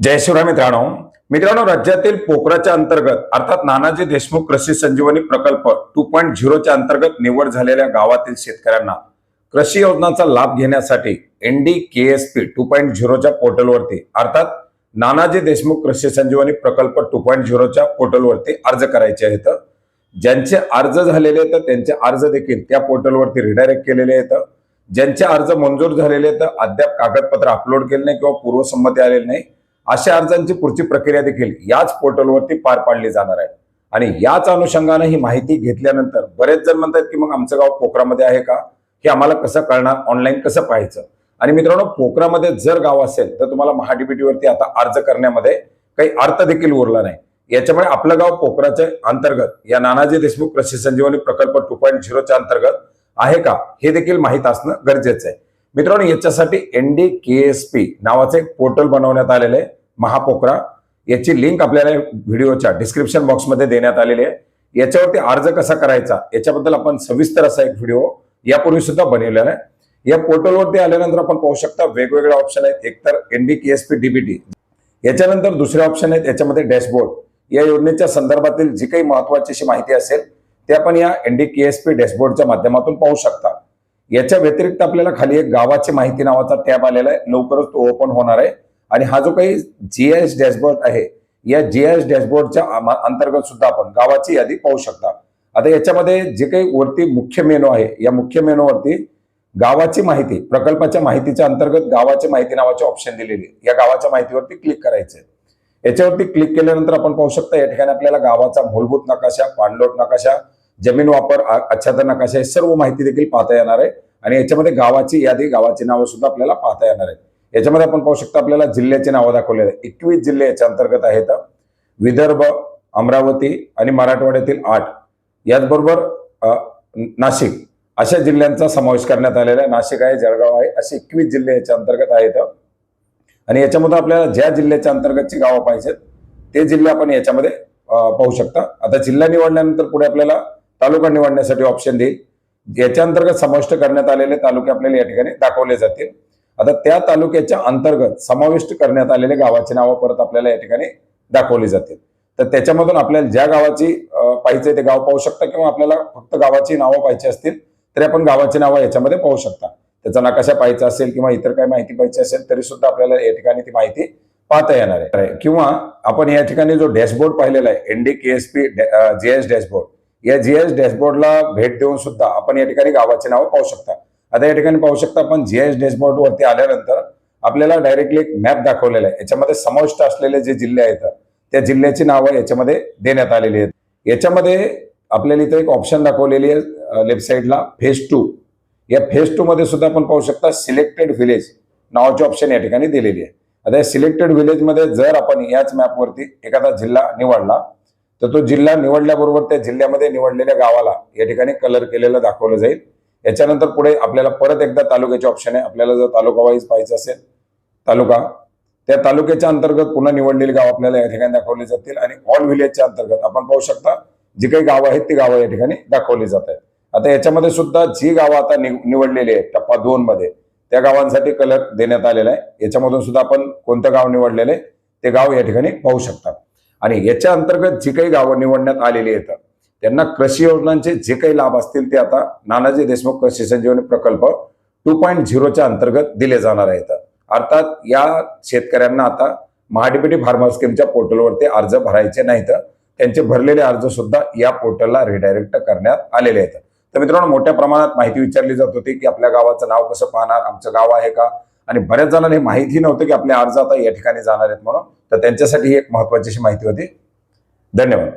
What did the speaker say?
जय शिवराय मित्रांनो. मित्रांनो राज्यातील पोखराच्या अंतर्गत अर्थात नानाजी देशमुख कृषी संजीवनी प्रकल्प टू पॉईंट झिरोच्या अंतर्गत निवड झालेल्या गावातील शेतकऱ्यांना कृषी योजनांचा लाभ घेण्यासाठी N D K S P two point झिरोच्या पोर्टलवरती अर्थात नानाजी देशमुख कृषी संजीवनी प्रकल्प टू पॉईंट झिरोच्या पोर्टलवरती अर्ज करायचे आहेत. ज्यांचे अर्ज झालेले आहेत त्यांचे अर्ज देखील त्या पोर्टलवरती रिडायरेक्ट केलेले आहेत. ज्यांचे अर्ज मंजूर झालेले आहेत अद्याप कागदपत्र अपलोड केले नाही किंवा पूर्वसंमती आलेली नाही अशा अर्जांची पुढची प्रक्रिया देखील याच पोर्टलवरती पार पाडली जाणार आहे. आणि याच अनुषंगाने ही माहिती घेतल्यानंतर बरेच जण म्हणतात की मग आमचं गाव पोखरामध्ये आहे का? हे आम्हाला कसं कळणार? ऑनलाईन कसं पाहायचं? आणि मित्रांनो पोखरामध्ये जर गाव असेल तर तुम्हाला महाडीबीटीवरती आता अर्ज करण्यामध्ये काही अर्थ देखील उरला नाही. याच्यामुळे आपलं गाव पोखराच्या अंतर्गत या नानाजी देशमुख कृषी संजीवनी प्रकल्प टू पॉईंट झिरोच्या अंतर्गत आहे का? हे देखील माहीत असणं गरजेचं आहे. मित्रांनो याच्यासाठी N D K S P नावाचं एक पोर्टल बनवण्यात आलेलं आहे महापोखरा याची लिंक आपल्याला व्हिडिओच्या डिस्क्रिप्शन बॉक्समध्ये देण्यात आलेली आहे. याच्यावरती अर्ज कसा करायचा? याच्याबद्दल आपण सविस्तर असा एक व्हिडिओ यापूर्वी सुद्धा बनवलेला आहे. या पोर्टलवरती आल्यानंतर आपण पाहू शकता वेगवेगळे ऑप्शन आहेत. एकतर N D K S P DBT याच्यानंतर दुसरे ऑप्शन आहेत याच्यामध्ये डॅशबोर्ड या योजनेच्या संदर्भातील जी काही महत्वाची अशी माहिती असेल ते आपण या N D K S P डॅशबोर्डच्या माध्यमातून पाहू शकता याच्या व्यतिरिक्त आपल्याला खाली एक गावाची माहिती नावाचा टॅब आलेला आहे. लवकरच तो ओपन होणार आहे. आणि हा जो काही जीआयएस डॅशबोर्ड आहे या जीआयएस डॅशबोर्डच्या अंतर्गत सुद्धा आपण गावाची यादी पाहू शकता आता याच्यामध्ये जे काही वरती मुख्य मेनू आहे या मुख्य मेनूवरती गावाची माहिती प्रकल्पाच्या माहितीच्या अंतर्गत गावाची माहिती नावाचे ऑप्शन दिलेली आहे. या गावाच्या माहितीवरती क्लिक करायचे याच्यावरती क्लिक केल्यानंतर आपण पाहू शकता या ठिकाणी आपल्याला गावाचा मूलभूत नकाशा पाणलोट नकाशा जमीन वापर अच्छादन नकाशा हे सर्व माहिती देखील पाहता येणार आहे. आणि याच्यामध्ये गावाची यादी गावाची नावं सुद्धा आपल्याला पाहता येणार आहेत. याच्यामध्ये आपण पाहू शकता आपल्याला जिल्ह्याची नावं दाखवलेली आहेत. एकवीस जिल्हे याच्या अंतर्गत आहेत. विदर्भ अमरावती आणि मराठवाड्यातील आठ. याचबरोबर नाशिक. अशा जिल्ह्यांचा समावेश करण्यात आलेला आहे. नाशिक आहे जळगाव आहे असे एकवीस जिल्हे याच्या अंतर्गत आहेत. आणि याच्यामधून आपल्याला ज्या जिल्ह्याच्या अंतर्गतची गावं पाहिजेत ते जिल्हे आपण याच्यामध्ये पाहू शकता. आता जिल्हा निवडल्यानंतर पुढे आपल्याला तालुका निवडण्यासाठी ऑप्शन देईल. याच्या अंतर्गत समाविष्ट करण्यात आलेले तालुके आपल्याला या ठिकाणी दाखवले जातील. आता त्या तालुक्याच्या अंतर्गत समाविष्ट करण्यात आलेले गावाची नावं परत आपल्याला या ठिकाणी दाखवली जातील. तर त्याच्यामधून आपल्याला ज्या गावाची पाहिजे ते गाव पाहू शकता किंवा आपल्याला फक्त गावाची नावं पाहिजे असतील तरी आपण गावाची नावं याच्यामध्ये पाहू शकता. त्याचा नकाशा पाहायचा असेल किंवा इतर काही माहिती पाहिजे असेल तरी सुद्धा आपल्याला या ठिकाणी ती माहिती पाहता येणार आहे. किंवा आपण या ठिकाणी जो डॅशबोर्ड पाहिलेला आहे ND K S P GS dashboard या जीएस डॅशबोर्डला भेट देऊन सुद्धा आपण या ठिकाणी गावाची नावं पाहू शकता. आता या ठिकाणी पाहू शकता आपण जीएस डॅशबोर्ड वरती आल्यानंतर आपल्याला डायरेक्टली एक मॅप दाखवलेला आहे. याच्यामध्ये समाविष्ट असलेले जे जिल्हे आहेत त्या जिल्ह्याची नावं याच्यामध्ये देण्यात आलेली आहेत. याच्यामध्ये आपल्याला इथे एक ऑप्शन दाखवलेली आहे लेफ्ट साईडला फेज टू या फेज टू मध्ये सुद्धा आपण पाहू शकता सिलेक्टेड व्हिलेज नावाचे ऑप्शन या ठिकाणी दिलेली आहे. आता या सिलेक्टेड व्हिलेजमध्ये जर आपण याच मॅपवरती एखादा जिल्हा निवडला तर तो जिल्हा निवडल्याबरोबर त्या जिल्ह्यामध्ये निवडलेल्या गावाला या ठिकाणी कलर केलेलं दाखवलं जाईल. याच्यानंतर पुढे आपल्याला परत एकदा तालुक्याचे ऑप्शन आहे. आपल्याला जर तालुका वाईज पाहिजे असेल तालुका त्या तालुक्याच्या अंतर्गत पुन्हा निवडलेली गाव आपल्याला या ठिकाणी दाखवली जातील आणि ऑल व्हिलेजच्या अंतर्गत आपण पाहू शकता जी काही गावं आहेत ती गावं या ठिकाणी दाखवली जात आहेत. आता याच्यामध्ये सुद्धा जी गावं आता निवडलेली आहेत टप्पा दोन मध्ये त्या गावांसाठी कलर देण्यात आलेला आहे. याच्यामधून सुद्धा आपण कोणतं गाव निवडलेलं आहे ते गाव या ठिकाणी पाहू शकता आणि याच्या अंतर्गत जी काही गावं निवडण्यात आलेली आहेत त्यांना कृषी योजनांचे जे काही लाभ असतील ते आता नानाजी देशमुख कृषी संजीवनी प्रकल्प टू पॉईंट झिरोच्या अंतर्गत दिले जाणार आहेत. अर्थात या शेतकऱ्यांना आता महाडीपीटी फार्मर स्कीमच्या पोर्टलवरती अर्ज भरायचे नाहीत. त्यांचे भरलेले अर्ज सुद्धा या पोर्टलला रिडायरेक्ट करण्यात आलेले आहेत. तर मित्रांनो मोठ्या प्रमाणात माहिती विचारली जात होती की आपल्या गावाचं नाव कसं पाहणार आमचं गाव आहे का? आणि बऱ्याच जणांना हे माहिती नव्हतं की आपले अर्ज आता या ठिकाणी जाणार आहेत म्हणून. तर त्यांच्यासाठी ही एक महत्वाची अशी माहिती होती. धन्यवाद.